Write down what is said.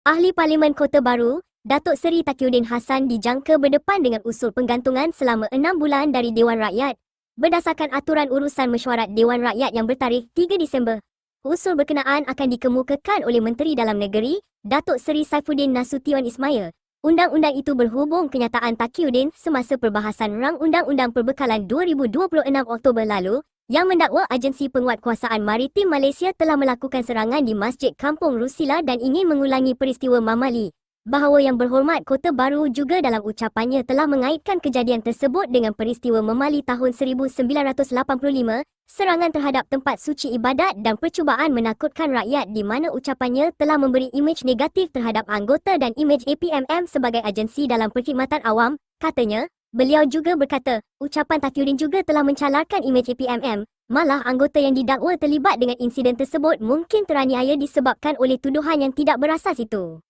Ahli Parlimen Kota Baru, Datuk Seri Takiuddin Hassan dijangka berdepan dengan usul penggantungan selama enam bulan dari Dewan Rakyat berdasarkan aturan urusan mesyuarat Dewan Rakyat yang bertarikh 3 Disember. Usul berkenaan akan dikemukakan oleh Menteri Dalam Negeri, Datuk Seri Saifuddin Nasution Ismail. Undang-undang itu berhubung kenyataan Takiuddin semasa perbahasan Rang Undang-Undang Perbekalan 2026 Oktober lalu yang mendakwa agensi penguatkuasaan maritim Malaysia telah melakukan serangan di Masjid Kampung Rusila dan ingin mengulangi peristiwa Mamali. Bahawa yang berhormat Kota Baru juga dalam ucapannya telah mengaitkan kejadian tersebut dengan peristiwa Memali tahun 1985, serangan terhadap tempat suci ibadat dan percubaan menakutkan rakyat di mana ucapannya telah memberi imej negatif terhadap anggota dan imej APMM sebagai agensi dalam perkhidmatan awam, katanya. Beliau juga berkata, ucapan Takiuddin juga telah mencalarkan imej APMM. Malah anggota yang didakwa terlibat dengan insiden tersebut mungkin teraniaya disebabkan oleh tuduhan yang tidak berasas itu.